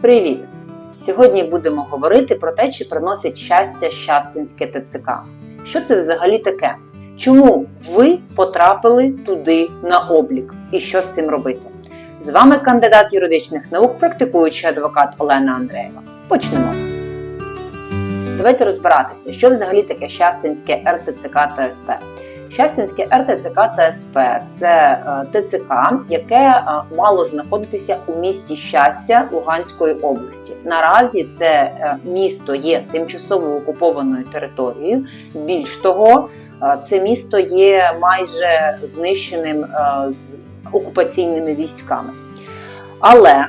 Привіт! Сьогодні будемо говорити про те, чи приносить щастя щастинське ТЦК. Що це взагалі таке? Чому ви потрапили туди на облік і що з цим робити? З вами кандидат юридичних наук, практикуючий адвокат Олена Андреєва. Почнемо. Давайте розбиратися, що взагалі таке щастинське РТЦК та СП. Щастинське РТЦК та СП це е, ТЦК, яке е, мало знаходитися у місті щастя Луганської області. Наразі це е, місто є тимчасово окупованою територією. Більш того, це місто є майже знищеним з окупаційними військами. Але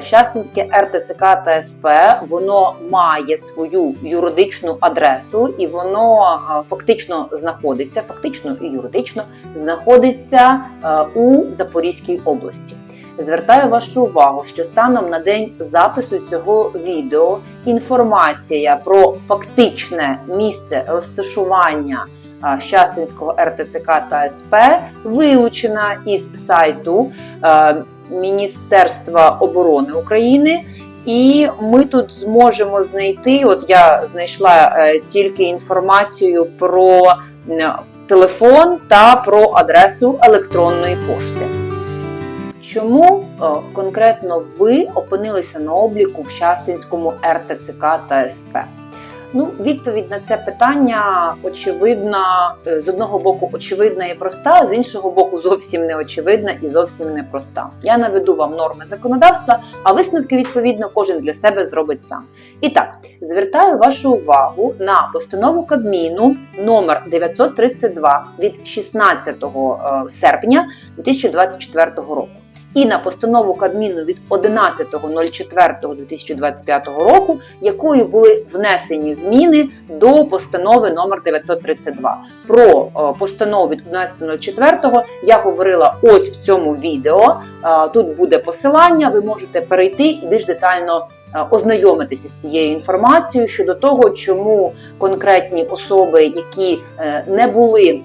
Щастинське РТЦК та СП воно має свою юридичну адресу, і воно е, фактично знаходиться, фактично і юридично знаходиться е, у Запорізькій області. Звертаю вашу увагу, що станом на день запису цього відео інформація про фактичне місце розташування е, Щастинського РТЦК та СП вилучена із сайту е, Міністерства оборони України. І ми тут зможемо знайти. От я знайшла е, тільки інформацію про телефон та про адресу електронної пошти. Чому е, конкретно ви опинилися на обліку в Щастинському РТЦК та СП? Ну, відповідь на це питання очевидна, е, з одного боку, очевидна і проста, з іншого боку, зовсім не очевидна і зовсім не проста. Я наведу вам норми законодавства, а висновки відповідно кожен для себе зробить сам. І так, звертаю вашу увагу на постанову Кабміну номер 932 від 16 е, серпня 2024 року. І на постанову Кабміну від 11.04.2025 року, якою були внесені зміни до постанови номер 932. Про е, постанову від 11.04 я говорила ось в цьому відео. Е, Тут буде посилання, ви можете перейти і більш детально е, ознайомитися з цією інформацією щодо того, чому конкретні особи, які не були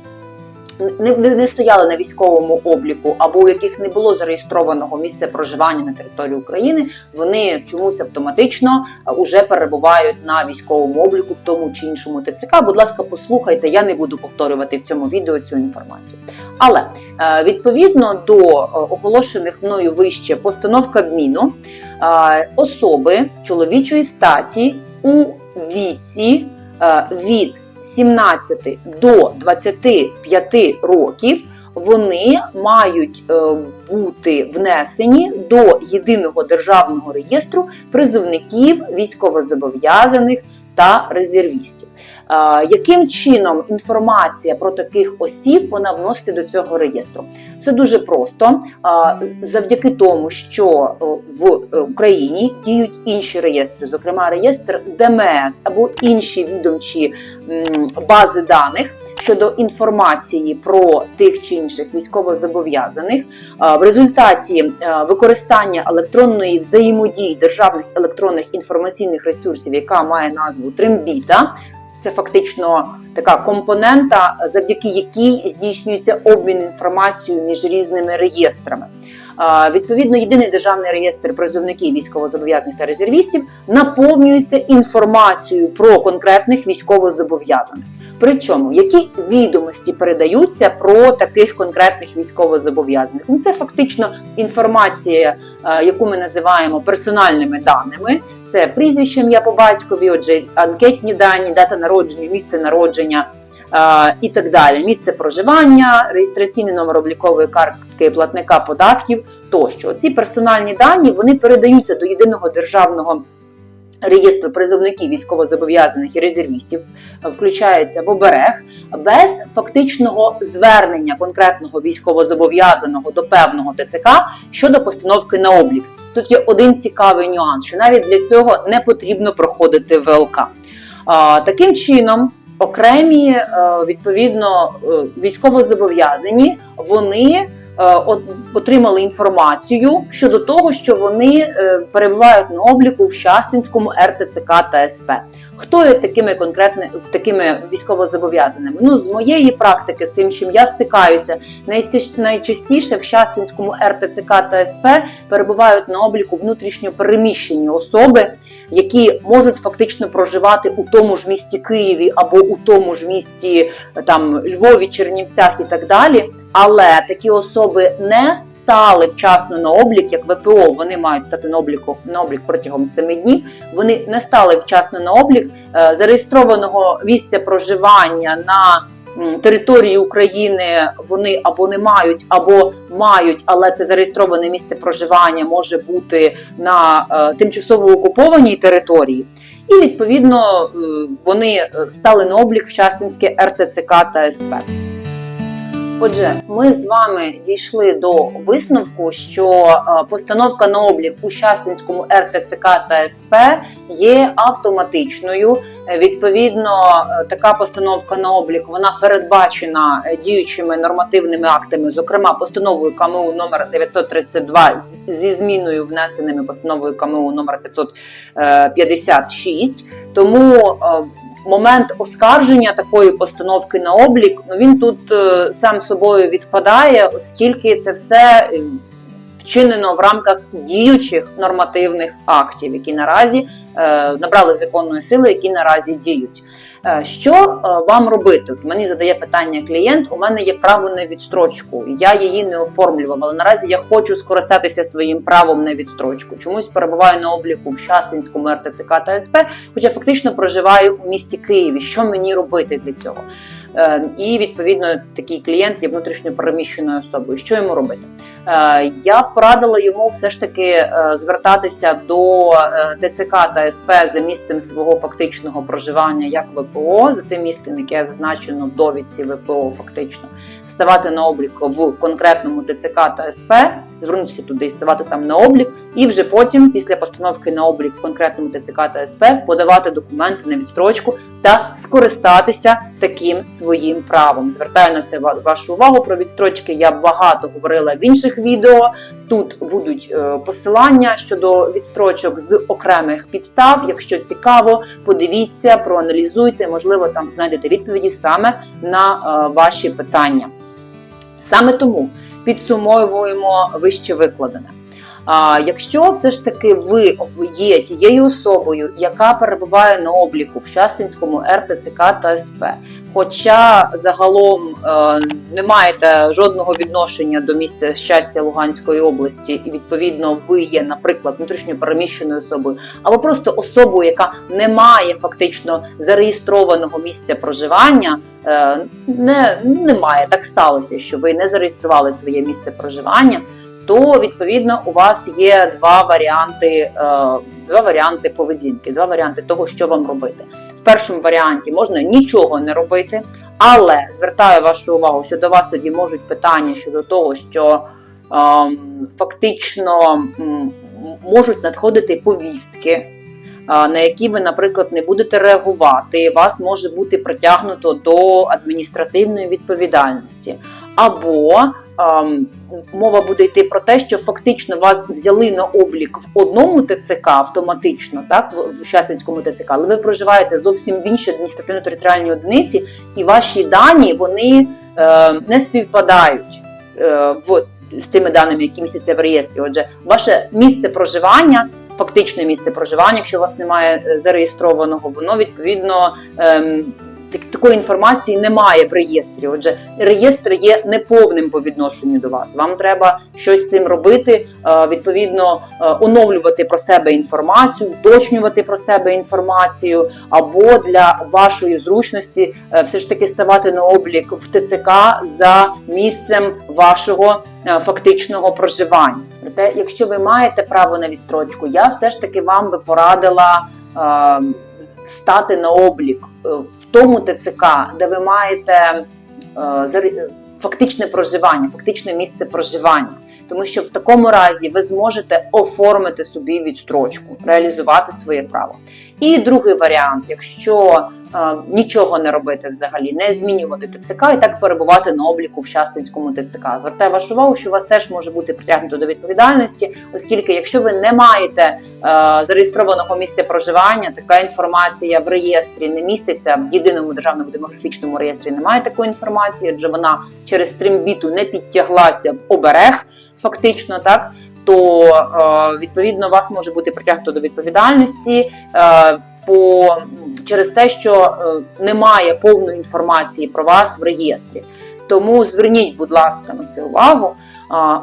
не, не, не стояли на військовому обліку, або у яких не було зареєстрованого місця проживання на території України, вони чомусь автоматично вже перебувають на військовому обліку в тому чи іншому ТЦК. Будь ласка, послухайте, я не буду повторювати в цьому відео цю інформацію. Але е, відповідно до е, оголошених мною вище постанов Кабміну, е, особи чоловічої статі у віці е, від 17 до 25 років вони мають е, бути внесені до єдиного державного реєстру призовників військовозобов'язаних та резервістів. Е, Яким чином інформація про таких осіб вона вноситься до цього реєстру? Все дуже просто Е, завдяки тому, що е, в Україні діють інші реєстри, зокрема реєстр ДМС або інші відомчі бази даних. Щодо інформації про тих чи інших військовозобов'язаних, в результаті використання електронної взаємодії державних електронних інформаційних ресурсів, яка має назву Трембіта, це фактично така компонента, завдяки якій здійснюється обмін інформацією між різними реєстрами. Відповідно, єдиний державний реєстр призовників військовозобов'язаних та резервістів наповнюється інформацією про конкретних військовозобов'язаних. Причому які відомості передаються про таких конкретних військовозобов'язаних? Ну це фактично інформація, е, яку ми називаємо персональними даними. Це прізвище ім'я по батькові, отже, анкетні дані, дата народження, місце народження. Е, І так далі, місце проживання, реєстраційний номер облікової картки платника податків тощо. Ці персональні дані вони передаються до єдиного державного реєстру призовників військовозобов'язаних і резервістів, е, включається в оберег без фактичного звернення конкретного військовозобов'язаного до певного ТЦК щодо постановки на облік. Тут є один цікавий нюанс, що навіть для цього не потрібно проходити ВЛК. А, Таким чином, окремі е, відповідно е, військовозобов'язані, вони е, отримали інформацію щодо того, що вони перебувають на обліку в Щастинському РТЦК та СП. Хто є такими конкретними такими військовозобов'язаними? Ну, з моєї практики, з тим, чим я стикаюся, найчастіше, в Щастинському РТЦК та СП перебувають на обліку внутрішньо переміщені особи, які можуть фактично проживати у тому ж місті Києві або у тому ж місті там Львові, Чернівцях і так далі. Але такі особи не стали вчасно на облік, як ВПО. Вони мають стати на обліку на облік протягом 7 днів. Вони не стали вчасно на облік зареєстрованого місця проживання на території України. Вони або не мають, або мають, але це зареєстроване місце проживання може бути на е, тимчасово окупованій території. І відповідно е, вони е, стали на облік в Частинське РТЦК та СП. Отже, ми з вами дійшли до висновку, що е, постановка на облік у Щастинському РТЦК та СП є автоматичною. Е, Відповідно, е, така постановка на облік вона передбачена діючими нормативними актами, зокрема постановою КМУ номер 932 з- зі зміною внесеними постановою КМУ номер 556. Тому момент оскарження такої постановки на облік, ну він тут е, сам собою відпадає, оскільки це все е, вчинено в рамках діючих нормативних актів, які наразі е, набрали законної сили, які наразі діють. Е, Що е, вам робити? От мені задає питання клієнт. У мене є право на відстрочку. Я її не оформлював, але наразі я хочу скористатися своїм правом на відстрочку. Чомусь перебуваю на обліку в Щастинському РТЦК та СП, хоча фактично проживаю у місті Києві. Що мені робити для цього? Е, І відповідно такий клієнт є внутрішньо переміщеною особою. Що йому робити? Е, Я б порадила йому все ж таки е, звертатися до ТЦК та СП за місцем свого фактичного проживання як ВПО, за тим місцем, яке зазначено довідці ВПО, фактично ставати на облік в конкретному ТЦК та СП, звернутися туди і ставати там на облік, і вже потім, після постановки на облік в конкретному ТЦК та СП, подавати документи на відстрочку та скористатися таким своїм правом. Звертаю на це вашу увагу про відстрочки. Я багато говорила в інших відео. Тут будуть е, посилання щодо відстрочок з окремих підстав. Якщо цікаво, подивіться, проаналізуйте, можливо, там знайдете відповіді саме на е, ваші питання. Саме тому підсумовуємо вище викладене. А якщо все ж таки ви є тією особою, яка перебуває на обліку в Щастинському РТЦК та СП, хоча загалом е, не маєте жодного відношення до місця щастя Луганської області, і відповідно ви є, наприклад, внутрішньо переміщеною особою, або просто особою, яка не має фактично зареєстрованого місця проживання, е, не немає так сталося, що ви не зареєстрували своє місце проживання то відповідно у вас є два варіанти, е, два варіанти поведінки, два варіанти того, що вам робити. В першому варіанті можна нічого не робити, але звертаю вашу увагу, що до вас тоді можуть питання щодо того, що ем, фактично можуть надходити повістки. На які ви, наприклад, не будете реагувати, вас може бути притягнуто до адміністративної відповідальності, або ем, мова буде йти про те, що фактично вас взяли на облік в одному ТЦК автоматично, так в Щастинському ТЦК, але ви проживаєте зовсім в іншій адміністративно-територіальній одиниці, і ваші дані вони е, не співпадають е, в з тими даними, які містяться в реєстрі. Отже, ваше місце проживання. Фактичне місце проживання, якщо у вас немає е, зареєстрованого, воно відповідно ем, такої інформації немає в реєстрі. Отже, реєстр є неповним по відношенню до вас. Вам треба щось з цим робити, е, відповідно е, оновлювати про себе інформацію, уточнювати про себе інформацію, або для вашої зручності е, все ж таки ставати на облік в ТЦК за місцем вашого фактичного проживання. Проте, якщо ви маєте право на відстрочку, я все ж таки вам би порадила. Стати на облік е, в тому ТЦК, де ви маєте е, фактичне проживання, фактичне місце проживання. Тому що в такому разі ви зможете оформити собі відстрочку, реалізувати своє право. І другий варіант, якщо е, нічого не робити взагалі, не змінювати ТЦК і так перебувати на обліку в Щастинському ТЦК. Звертаю вашу увагу, що вас теж може бути притягнуто до відповідальності, оскільки якщо ви не маєте е, зареєстрованого місця проживання, така інформація в реєстрі не міститься в єдиному державному демографічному реєстрі. Немає такої інформації, адже вона через тримбіту не підтяглася в оберег, фактично так. То е, відповідно вас може бути притягнуто до відповідальності е, по через те, що е, немає повної інформації про вас в реєстрі. Тому зверніть, будь ласка, на це увагу.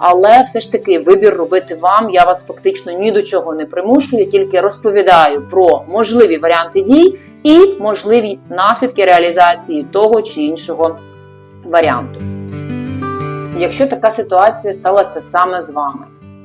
Але все ж таки вибір робити вам. Я вас фактично ні до чого не примушую, я тільки розповідаю про можливі варіанти дій і можливі наслідки реалізації того чи іншого варіанту. Якщо така ситуація сталася саме з вами,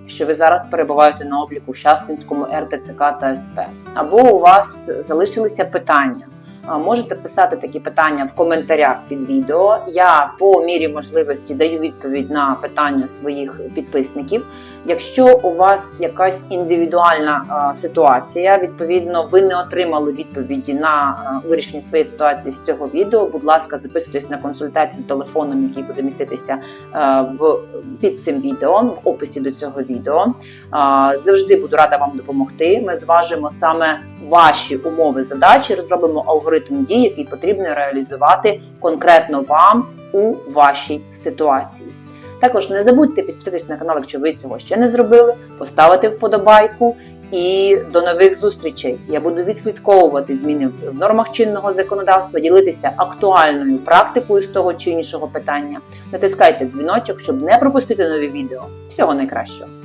що ви зараз перебуваєте на обліку в Щастинському РТЦК та СП, або у вас залишилися питання. Можете писати такі питання в коментарях під відео. Я по мірі можливості даю відповідь на питання своїх підписників. Якщо у вас якась індивідуальна ситуація, відповідно, ви не отримали відповіді на вирішення своєї ситуації з цього відео. Будь ласка, записуйтесь на консультацію з телефоном, який буде міститися в під цим відео, в описі до цього відео. Завжди буду рада вам допомогти. Ми зважимо саме ваші умови задачі, розробимо алгоритм дій, який потрібно реалізувати конкретно вам у вашій ситуації. Також не забудьте підписатись на канал, якщо ви цього ще не зробили, поставити вподобайку. І до нових зустрічей. Я буду відслідковувати зміни в нормах чинного законодавства, ділитися актуальною практикою з того чи іншого питання. Натискайте дзвіночок, щоб не пропустити нові відео. Всього найкращого.